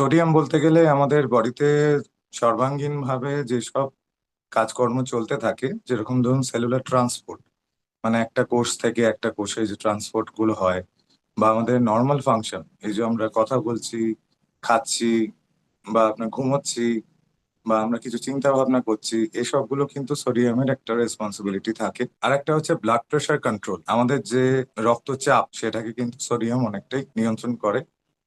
Sodium বলতে গেলে আমাদের বডিতে সর্বাঙ্গীন ভাবে যেসব কাজকর্ম চলতে থাকে, যেরকম ধরুন সেলুলার ট্রান্সপোর্ট মানে একটা কোষ থেকে একটা কোষে যে ট্রান্সপোর্টগুলো হয়, বা আমাদের নর্মাল ফাংশন এই যে আমরা কথা বলছি, খাচ্ছি, বা আপনার ঘুমোচ্ছি, বা আমরা কিছু চিন্তা ভাবনা করছি, এসবগুলো কিন্তু সোডিয়ামের একটা রেসপন্সিবিলিটি থাকে। আর একটা হচ্ছে ব্লাড প্রেশার কন্ট্রোল আমাদের যে রক্তচাপ, সেটাকে কিন্তু সোডিয়াম অনেকটাই নিয়ন্ত্রণ করে।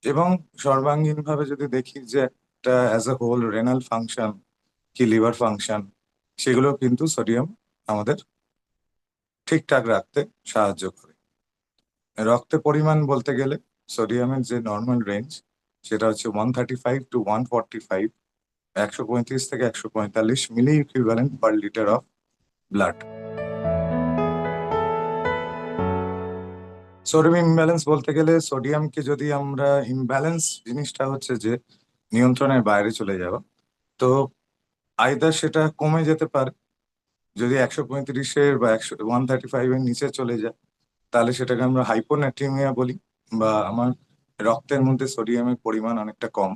এবং সর্বাঙ্গীন ভাবে যদি দেখি যে একটা as a whole renal function কি লিভার ফাংশন সেগুলো কিন্তু সোডিয়াম আমাদের ঠিকঠাক রাখতে সাহায্য করে। রক্তে পরিমাণ বলতে গেলে সোডিয়ামের যে নর্মাল রেঞ্জ সেটা হচ্ছে one thirty five to one forty five একশো পঁয়ত্রিশ থেকে একশো পঁয়তাল্লিশ milli equivalent per litre of blood sodium imbalance বলতে গেলে সোডিয়ামকে যদি আমরা ইমব্যালেন্স জিনিসটা হচ্ছে যে নিয়ন্ত্রণের বাইরে চলে যাওয়া, তো আইদার সেটা কমে যেতে পারে, যদি একশো পঁয়ত্রিশের বা একশো ওয়ান থার্টি ফাইভের নিচে চলে যায়, তাহলে সেটাকে আমরা হাইপোন্যাট্রিমিয়া বলি বা আমার রক্তের মধ্যে সোডিয়ামের পরিমাণ অনেকটা কম।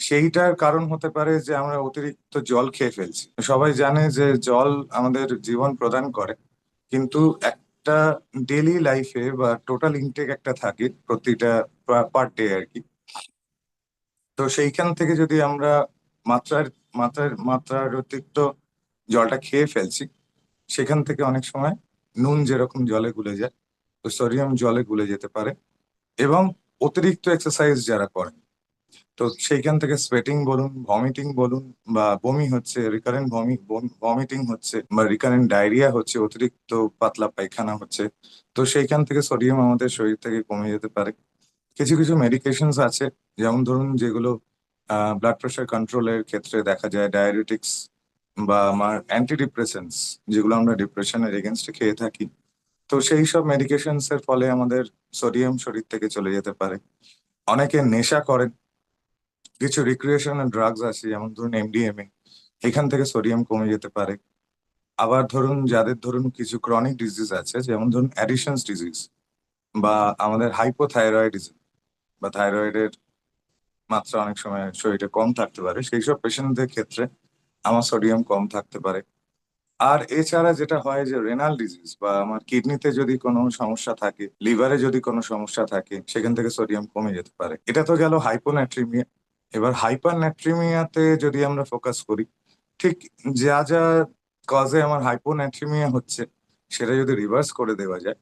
সেইটার কারণ হতে পারে যে আমরা অতিরিক্ত জল খেয়ে ফেলছি। সবাই জানে যে জল আমাদের জীবন প্রদান করে, কিন্তু একটা ডেলি লাইফে বা টোটাল ইনটেক একটা থাকে প্রতিটা পার ডে আর কি। তো সেইখান থেকে যদি আমরা মাত্রার মাত্রার মাত্রার অতিরিক্ত জলটা খেয়ে ফেলছি, সেখান থেকে অনেক সময় নুন যেরকম জলে গুলে যায়, তো সোডিয়াম জলে গুলে যেতে পারে এবং অতিরিক্ত এক্সারসাইজ যারা করেন তো সেইখান থেকে স্ওয়েটিং বলুন ভমিটিং বলুন, বা বমি হচ্ছে রিকারেন্ট ভমি ভমিটিং হচ্ছে, বা রিকারেন্ট ডায়রিয়া হচ্ছে, অতিরিক্ত পাতলা পায়খানা হচ্ছে, তো সেইখান থেকে সোডিয়াম আমাদের শরীর থেকে কমে যেতে পারে। কিছু কিছু মেডিকেশনস আছে, যেমন ধরুন যেগুলো ব্লাড প্রেশার কন্ট্রোলের ক্ষেত্রে দেখা যায় ডায়াবেটিক্স বা আমার অ্যান্টি অ্যান্টিডিপ্রেসেন্স যেগুলো আমরা ডিপ্রেশনের এগেনস্টে খেয়ে থাকি। তো সেই সব মেডিকেশনস এর ফলে আমাদের সোডিয়াম শরীর থেকে চলে যেতে পারে। অনেকে নেশা করেন কিছু রিক্রিয়েশনাল ড্রাগস আছে যেমন ধরুন এমডিএমএ এখান থেকে সোডিয়াম কমে যেতে পারে। আবার ধরুন যাদের ধরুন কিছু ক্রনিক ডিজিজ আছে, যেমন ধরুন অ্যাডিশনস ডিজিজ বা আমাদের হাইপোথাইরয়েডিজম বা থাইরয়েডের মাত্রা অনেক সময় শরীরে কম থাকতে পারে সেই সব পেশেন্টদের ক্ষেত্রে আমার সোডিয়াম কম থাকতে পারে। আর এছাড়া যেটা হয় যে রেনাল ডিজিজ বা আমার কিডনিতে যদি কোনো সমস্যা থাকে লিভারে যদি কোনো সমস্যা থাকে, সেখান থেকে সোডিয়াম কমে যেতে পারে। এটা তো গেল হাইপোন্যাট্রিমিয়া এবার হাইপার ন্যাট্রিমিয়াতে যদি আমরা ফোকাস করি, ঠিক যা যা কজে আমার হাইপোন্যাট্রিমিয়া হচ্ছে, সেটা যদি রিভার্স করে দেওয়া যায়,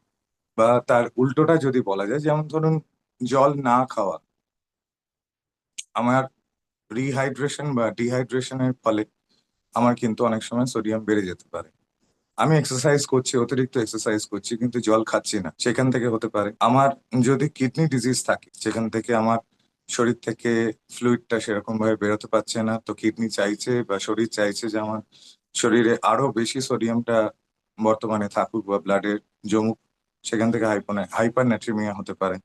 বা তার উল্টোটা যদি বলা যায়, যেমন ধরুন জল না খাওয়া, আমার রিহাইড্রেশন বা ডিহাইড্রেশনের ফলে আমার কিন্তু অনেক সময় সোডিয়াম বেড়ে যেতে পারে। আমি এক্সারসাইজ করছি, অতিরিক্ত এক্সারসাইজ করছি, কিন্তু জল খাচ্ছি না, সেখান থেকে হতে পারে। আমার যদি কিডনি ডিজিজ থাকে, সেখান থেকে আমার শরীর থেকে ফ্লুইডটা সেরকম ভাবে বেরোতে পারছে না। তো কিডনি চাইছে বা শরীর চাইছে যে আমার শরীরে আরও বেশি সোডিয়ামটা বর্তমানে থাকুক বা ব্লাডের জমুক, সেখান থেকে হাইপোনে হাইপার ন্যাট্রিমিয়া হতে পারে।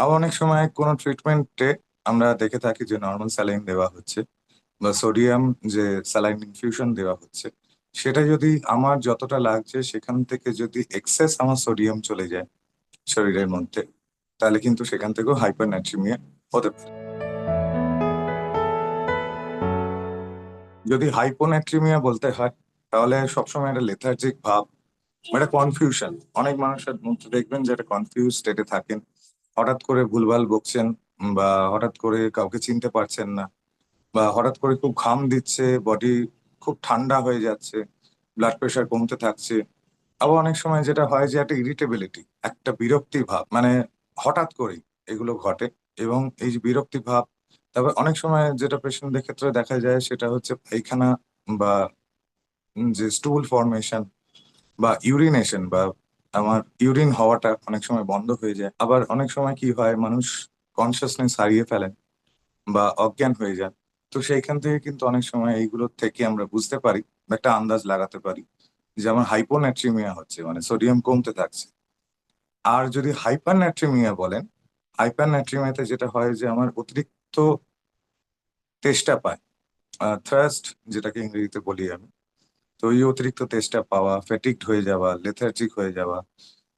আবার অনেক সময় কোনো ট্রিটমেন্টে আমরা দেখে থাকি যে নর্মাল স্যালাইন দেওয়া হচ্ছে বা সোডিয়াম যে স্যালাইন ইনফিউশন দেওয়া হচ্ছে, সেটা যদি আমার যতটা লাগছে সেখান থেকে যদি এক্সেস আমার সোডিয়াম চলে যায় শরীরের মধ্যে, তাহলে কিন্তু সেখান থেকেও হাইপার ন্যাট্রিমিয়া হতে পারে। যদি হাইপোনেট্রিমিয়া বলতে হয়, তাহলে সবসময় একটা লেথার্জিক ভাব, একটা কনফিউশন অনেক মানুষের মধ্যে দেখবেন যে একটা কনফিউজ স্টেটে থাকেন। হঠাৎ করে ভুলভাল বকছেন, বা হঠাৎ করে কাউকে চিনতে পারছেন না, বা হঠাৎ করে খুব ঘাম দিচ্ছে বডি খুব ঠান্ডা হয়ে যাচ্ছে ব্লাড প্রেশার কমতে থাকছে। আবার অনেক সময় যেটা হয় যে একটা ইরিটেবিলিটি একটা বিরক্তি ভাব মানে হঠাৎ করেই এগুলো ঘটে। এবং এই যে বিরক্তি ভাব, তারপর অনেক সময় যেটা পেশেন্টদের ক্ষেত্রে দেখা যায় সেটা হচ্ছে পায়খানা বা যে স্টুল ফর্মেশন বা ইউরিনেশন বা আমার ইউরিন হওয়াটা অনেক সময় বন্ধ হয়ে যায়। আবার অনেক সময় কি হয়, মানুষ কনসিয়াসনেস হারিয়ে ফেলেন বা অজ্ঞান হয়ে যান তো সেইখান থেকে কিন্তু অনেক সময় এইগুলোর থেকে আমরা বুঝতে পারি একটা আন্দাজ লাগাতে পারি যে আমার হাইপোন্যাট্রিমিয়া হচ্ছে মানে সোডিয়াম কমতে থাকছে। আর যদি হাইপার বলেন হাইপার ন্যাট্রিমিয়াতে যেটা হয় যে আমার অতিরিক্ত তেষ্টা পায়। থার্স্ট যেটাকে ইংরেজিতে বলি আমি, তো এই অতিরিক্ত তেষ্টা পাওয়া ফেটিকড হয়ে যাওয়া লেথার্জিক হয়ে যাওয়া,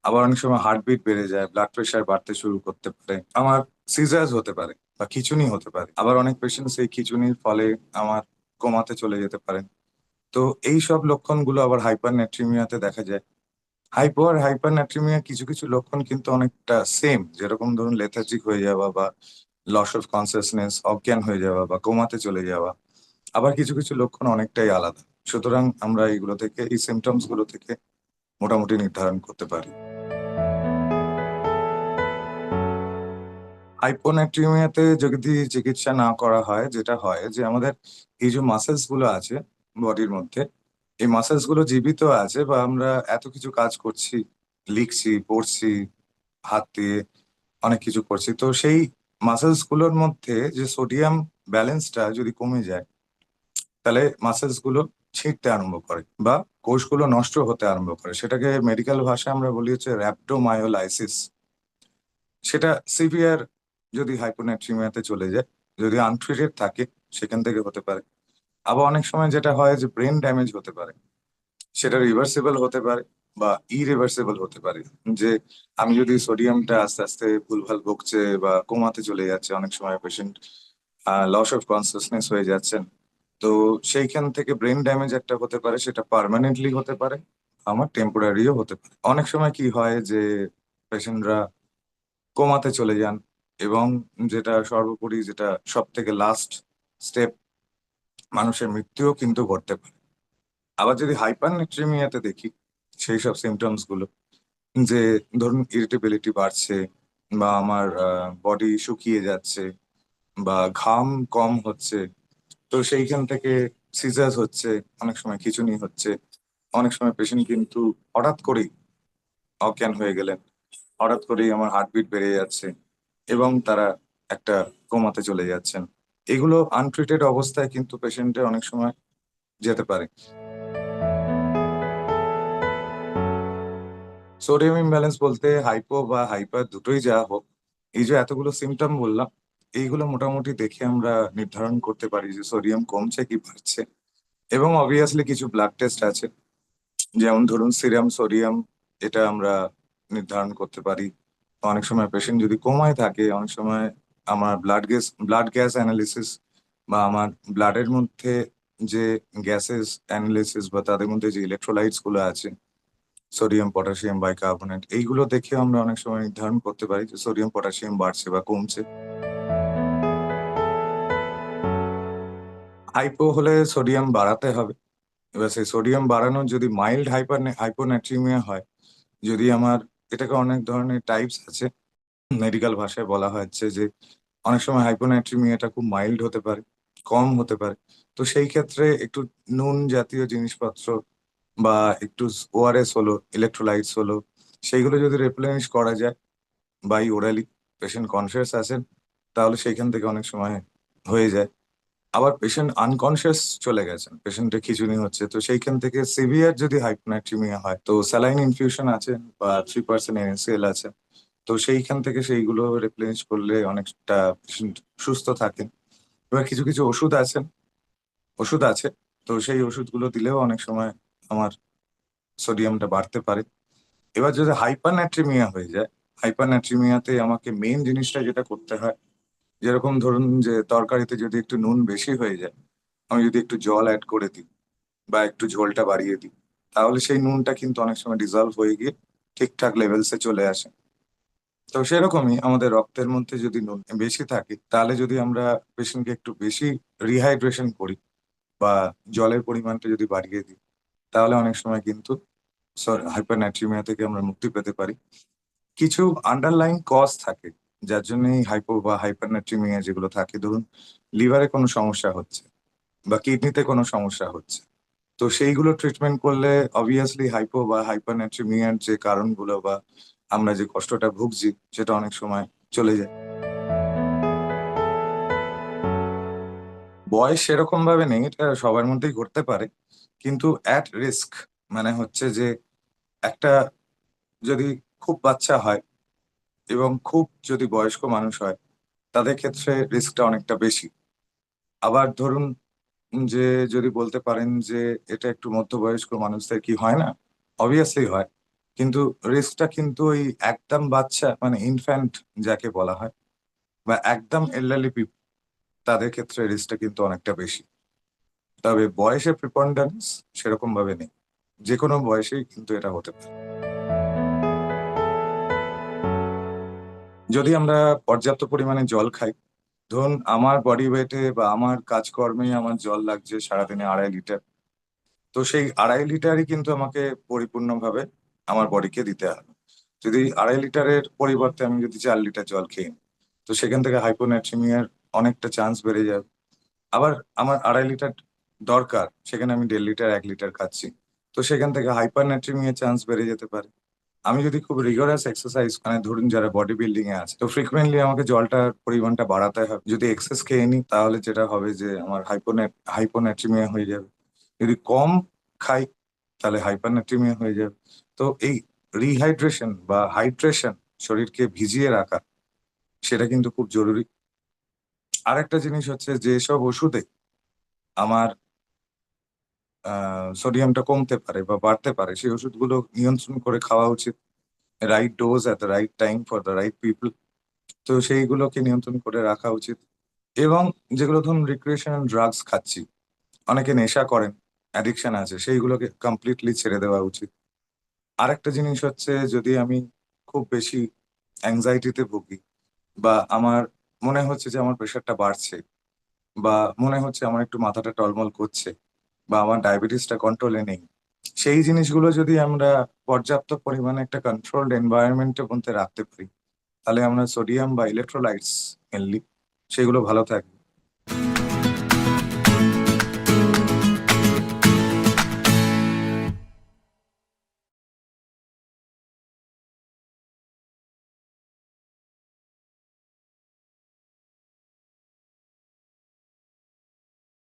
আবার অনেক সময় হার্টবিট বেড়ে যায় ব্লাড প্রেশার বাড়তে শুরু করতে পারে, আমার সিজার্স হতে পারে বা খিচুনি হতে পারে। আবার অনেক পেশেন্ট সেই খিচুনির ফলে আমার কমাতে চলে যেতে পারেন তো এই সব লক্ষণগুলো আবার হাইপার ন্যাট্রিমিয়াতে দেখা যায়। হাইপার ন্যাট্রিমিয়া কিছু কিছু লক্ষণ কিন্তু অনেকটা সেম যেরকম ধরুন লেথার্জিক হয়ে যাওয়া বা লস অফ কনসিয়াসনেস অজ্ঞান হয়ে যাওয়া বা কোমাতে চলে যাওয়া। আবার কিছু কিছু লক্ষণ অনেকটাই আলাদা। সুতরাং আমরা এইগুলো থেকে, এই সিমটমসগুলো থেকে মোটামুটি নির্ধারণ করতে পারি। হাইপোনাট্রিমিয়াতে যদি চিকিৎসা না করা হয়, যেটা হয় যে আমাদের এই যে মাসেলসগুলো আছে বডির মধ্যে এই মাসেলসগুলো জীবিত আছে বা আমরা এত কিছু কাজ করছি, লিখছি, পড়ছি, হাত দিয়ে অনেক কিছু করছি, তো সেই মাসেলসগুলোর মধ্যে যে সোডিয়াম ব্যালেন্সটা যদি কমে যায়, তাহলে মাসেলসগুলো ছিঁড়তে আরম্ভ করে বা কোষগুলো নষ্ট হতে আরম্ভ করে। সেটাকে মেডিকেল ভাষায় আমরা বলি হচ্ছে র্যাপটোমায়োলাইসিস সেটা সিভিয়ার যদি হাইপোনাট্রিমিয়াতে চলে যায়, যদি আনট্রিটেড থাকে, সেখান থেকে হতে পারে। আবার অনেক সময় যেটা হয় যে ব্রেন ড্যামেজ হতে পারে। সেটা রিভার্সিবল হতে পারে বা ইরিভার্সিবল হতে পারে। যে আমি যদি সোডিয়ামটা আস্তে আস্তে ভুলভাল বকছে বা কোমাতে চলে যাচ্ছে, অনেক সময় পেশেন্ট লস অফ কনসিয়াসনেস হয়ে যাচ্ছেন, তো সেইখান থেকে ব্রেন ড্যামেজ একটা হতে পারে, সেটা পার্মানেন্টলি হতে পারে আমার টেম্পোরারিও হতে পারে। অনেক সময় কি হয় যে পেশেন্টরা কমাতে চলে যান এবং যেটা সর্বোপরি যেটা সব থেকে লাস্ট স্টেপ মানুষের মৃত্যুও কিন্তু ঘটতে পারে। আবার যদি হাইপার নেট্রিমিয়াতে দেখি সেই সব সিমটমসগুলো যে ধরুন ইরিটেবিলিটি বাড়ছে বা আমার বডি শুকিয়ে যাচ্ছে বা ঘাম কম হচ্ছে, তো সেইখান থেকে সিজার্স হচ্ছে, অনেক সময় খিচুনি হচ্ছে, অনেক সময় পেশেন্ট কিন্তু হঠাৎ করেই অজ্ঞান হয়ে গেলেন, হঠাৎ করেই আমার হার্টবিট বেড়ে যাচ্ছে এবং তারা একটা কোমাতে চলে যাচ্ছেন। এগুলো আনট্রিটেড অবস্থায় কিন্তু পেশেন্টের অনেক সময় যেতে পারে। সোডিয়াম ইমব্যালেন্স বলতে হাইপো বা হাইপার দুটোই যা হোক, এই যে এতগুলো সিমটম বললাম, এইগুলো মোটামুটি দেখে আমরা নির্ধারণ করতে পারি যে সোডিয়াম কমছে কি বাড়ছে। এবং অবভিয়াসলি কিছু ব্লাড টেস্ট আছে, যেমন ধরুন সিরাম সোডিয়াম এটা আমরা নির্ধারণ করতে পারি। অনেক সময় পেশেন্ট যদি কমায় থাকে, অনেক সময় আমার blood gas blood gas analysis বা আমার ব্লাডের মধ্যে যে গ্যাসেস অ্যানালিসিস বা তাদের মধ্যে যে ইলেকট্রোলাইটসগুলো আছে সোডিয়াম পটাশিয়াম বাইকার্বনেট এইগুলো দেখে আমরা অনেক সময় নির্ধারণ করতে পারি যে সোডিয়াম পটাশিয়াম বাড়ছে বা কমছে। হাইপো হলে সোডিয়াম বাড়াতে হবে। এবার সেই সোডিয়াম বাড়ানোর যদি মাইল্ড হাইপার হাইপোনাট্রিমিয়া হয়, যদি আমার এটাকে অনেক ধরনের টাইপস আছে মেডিকেল ভাষায় বলা হচ্ছে যে, অনেক সময় হাইপোনাইট্রিমিয়াটা খুব মাইল্ড হতে পারে, কম হতে পারে। তো সেই ক্ষেত্রে একটু নুন জাতীয় জিনিসপত্র বা একটু ওআরএস হলো ইলেকট্রোলাইটস হলো, সেইগুলো যদি রিপ্লেনিশ করা যায় বাই ওরালি পেশেন্ট কনসিয়াস আছেন তাহলে সেইখান থেকে অনেক সময় হয়ে যায়। আবার পেশেন্ট আনকনসিয়াস চলে গেছেন পেশেন্টের খিচুনি হচ্ছে, তো সেইখান থেকে সিভিয়ার যদি হাইপোনাইট্রিমিয়া হয়, তো স্যালাইন ইনফিউশন আছে বা থ্রি পার্সেন্ট এনএসএল আছে তো সেইখান থেকে সেইগুলো রিপ্লেনিশ করলে অনেকটা সুস্থ থাকেন। এবার কিছু কিছু ওষুধ আছেন ওষুধ আছে। তো সেই ওষুধগুলো দিলেও অনেক সময় আমার সোডিয়ামটা বাড়তে পারে। এবার যদি হাইপারন্যাট্রিমিয়া হয়ে যায় হাইপার হাইপারন্যাট্রিমিয়াতে আমাকে মেন জিনিসটা যেটা করতে হয়, যেরকম ধরুন যে তরকারিতে যদি একটু নুন বেশি হয়ে যায়, আমি যদি একটু জল অ্যাড করে দিই বা একটু ঝোলটা বাড়িয়ে দিই, তাহলে সেই নুনটা কিন্তু অনেক সময় ডিজলভ হয়ে গিয়ে ঠিকঠাক লেভেলসে চলে আসে। তো সেরকমই আমাদের রক্তের মধ্যে যদি নুন বেশি থাকে, তাহলে যদি আমরা পেশেন্টকে একটু বেশি রিহাইড্রেশন করি বা জলের পরিমাণটা যদি বাড়িয়ে দিই, তাহলে অনেক সময় কিন্তু হাইপারন্যাট্রিমিয়া থেকে আমরা মুক্তি পেতে পারি। কিছু আন্ডারলাইন কজ থাকে, যার জন্য হাইপো বা হাইপারন্যাট্রিমিয়া যেগুলো থাকে, ধরুন লিভারে কোনো সমস্যা হচ্ছে বা কিডনিতে কোনো সমস্যা হচ্ছে, তো সেইগুলো ট্রিটমেন্ট করলে অবভিয়াসলি হাইপো বা হাইপারন্যাট্রিমিয়ার যে কারণগুলো বা আমরা যে কষ্টটা ভুগছি, সেটা অনেক সময় চলে যায়। বয়স সেরকম ভাবে নেই, এটা সবার মধ্যেই ঘটতে পারে। কিন্তু অ্যাট রিস্ক মানে হচ্ছে যে, একটা যদি খুব বাচ্চা হয় এবং খুব যদি বয়স্ক মানুষ হয়, তাদের ক্ষেত্রে রিস্কটা অনেকটা বেশি। আবার ধরুন যে, যদি বলতে পারেন যে, এটা একটু মধ্যবয়স্ক মানুষদের কি হয় না? অবভিয়াসলি হয়। কিন্তু রিস্কটা কিন্তু ওই একদম বাচ্চা মানে ইনফ্যান্ট যাকে বলা হয় বা একদম এল্ডারলি পিপল তাদের ক্ষেত্রে রিস্কটা কিন্তু অনেকটা বেশি। তবে বয়সের প্রিপন্ডারেন্স সেরকম ভাবে নেই। যে কোনো বয়সেই কিন্তু এটা হতে পারে। যদি আমরা পর্যাপ্ত পরিমাণে জল খাই ধরুন আমার বডি ওয়েটে বা আমার কাজকর্মে আমার জল লাগছে সারাদিনে আড়াই লিটার তো সেই আড়াই লিটারই কিন্তু আমাকে পরিপূর্ণভাবে আমার বডিকে দিতে হবে। যদি আড়াই লিটারের পরিবর্তে আমি যদি চার লিটার জল খেয়ে তো সেখান থেকে হাইপোন্যাট্রিমিয়ার অনেকটা চান্স বেড়ে যাবে। আবার আমার আড়াই লিটার দরকার, সেখানে আমি দেড় লিটার, এক লিটার খাচ্ছি, তো সেখান থেকে হাইপার ন্যাট্রিমিয়ার চান্স বেড়ে যেতে পারে। আমি যদি খুব রিগোরাস এক্সারসাইজ মানে ধরুন যারা বডি বিল্ডিং এ আছে, তো ফ্রিকুয়েন্টলি আমাকে জলটার পরিমাণটা বাড়াতে হবে। যদি এক্সেস খেয়ে নিই, তাহলে যেটা হবে যে আমার হাইপোনেট হাইপোনেট্রিমিয়া হয়ে যাবে। যদি কম খাই, তাহলে হাইপারন্যাট্রিমিয়া হয়ে যাবে। তো এই রিহাইড্রেশন বা হাইড্রেশন শরীরকে ভিজিয়ে রাখা, সেটা কিন্তু খুব জরুরি। আরেকটা জিনিস হচ্ছে যেসব ওষুধে আমার সোডিয়ামটা কমতে পারে বা বাড়তে পারে, সেই ওষুধগুলো নিয়ন্ত্রণ করে খাওয়া উচিত। Right dose at the right time for the right people তো সেইগুলোকে নিয়ন্ত্রণ করে রাখা উচিত। এবং যেগুলো ধরুন রিক্রিয়েশনাল ড্রাগস খাচ্ছি, অনেকে নেশা করেন অ্যাডিকশন আছে, সেইগুলোকে কমপ্লিটলি ছেড়ে দেওয়া উচিত। আরেকটা জিনিস হচ্ছে যদি আমি খুব বেশি অ্যাংজাইটিতে ভুগি বা আমার মনে হচ্ছে যে আমার প্রেশারটা বাড়ছে বা মনে হচ্ছে আমার একটু মাথাটা টলমল করছে বা আমার ডায়াবেটিসটা কন্ট্রোলে নেই, সেই জিনিসগুলো যদি আমরা পর্যাপ্ত পরিমাণে একটা কন্ট্রোলড এনভায়রনমেন্টের মধ্যে রাখতে পারি, তাহলে আমরা সোডিয়াম বা ইলেকট্রোলাইটস মেনলি সেগুলো ভালো থাকবে।